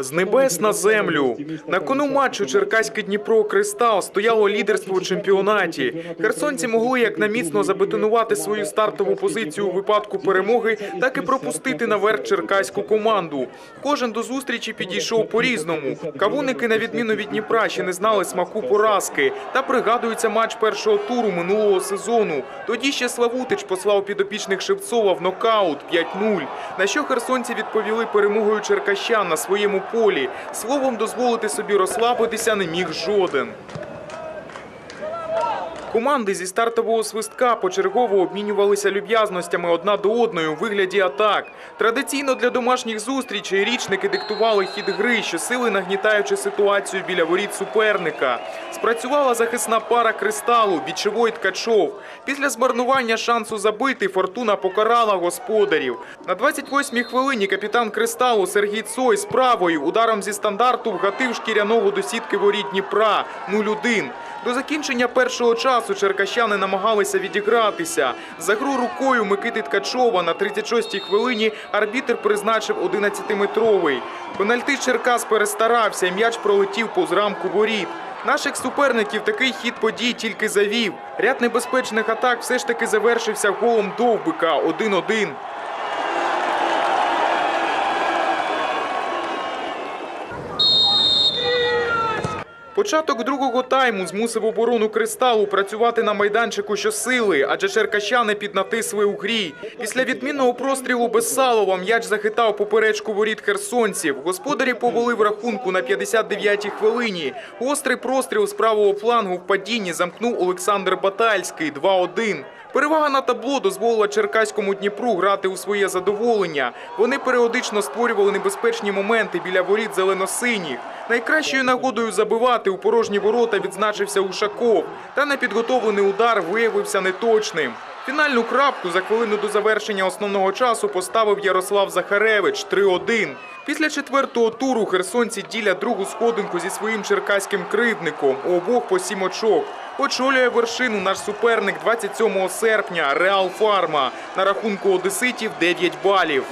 З небес на землю на кону матчу Черкаське Дніпро Кристал стояло лідерство у чемпіонаті. Херсонці могли як наміцно забетонувати свою стартову позицію у випадку перемоги, так і пропустити наверх черкаську команду. Кожен до зустрічі підійшов по-різному. Кавуники, на відміну від Дніпра, ще не знали смаку поразки. Та пригадується матч першого туру минулого сезону. Тоді ще Славутич послав підопічних Шевцова в нокаут 5-0, на що херсонці відповіли перемогою черкащан на своєму полі. Словом, дозволити собі розслабитися не міг жоден. Команди зі стартового свистка почергово обмінювалися люб'язностями одна до одної у вигляді атак. Традиційно для домашніх зустрічей річники диктували хід гри, щосили нагнітаючи ситуацію біля воріт суперника. Спрацювала захисна пара кристалу, бічевой ткачов. Після змарнування шансу забити фортуна покарала господарів. На 28-й хвилині капітан кристалу Сергій Цой з правою ударом зі стандарту вгатив шкіряного до сітки воріт Дніпра 0-1. До закінчення першого часу черкащани намагалися відігратися. За гру рукою Микити Ткачова на 36-й хвилині арбітр призначив 11-метровий. Пенальти Черкас перестарався, м'яч пролетів повз рамку воріт. Наших суперників такий хід подій тільки завів. Ряд небезпечних атак все ж таки завершився голом Довбика 1-1. Початок другого тайму змусив оборону кристалу працювати на майданчику щосили, адже черкащани піднатисли у грі. Після відмінного прострілу Бессалова м'яч захитав поперечку воріт херсонців. Господарі повели в рахунку на 59-й хвилині. Гострий простріл з правого флангу в падінні замкнув Олександр Батальський 2-1. Перевага на табло дозволила черкаському Дніпру грати у своє задоволення. Вони періодично створювали небезпечні моменти біля воріт зелено-синіх. Найкращою нагодою забивати у порожні ворота відзначився Ушаков. Та непідготовлений удар виявився неточним. Фінальну крапку за хвилину до завершення основного часу поставив Ярослав Захаревич 3-1. Після четвертого туру херсонці ділять другу сходинку зі своїм черкаським кривдником. У обох по сім очок. Очолює вершину наш суперник 27 серпня Реал Фарма. На рахунку одеситів 9 балів.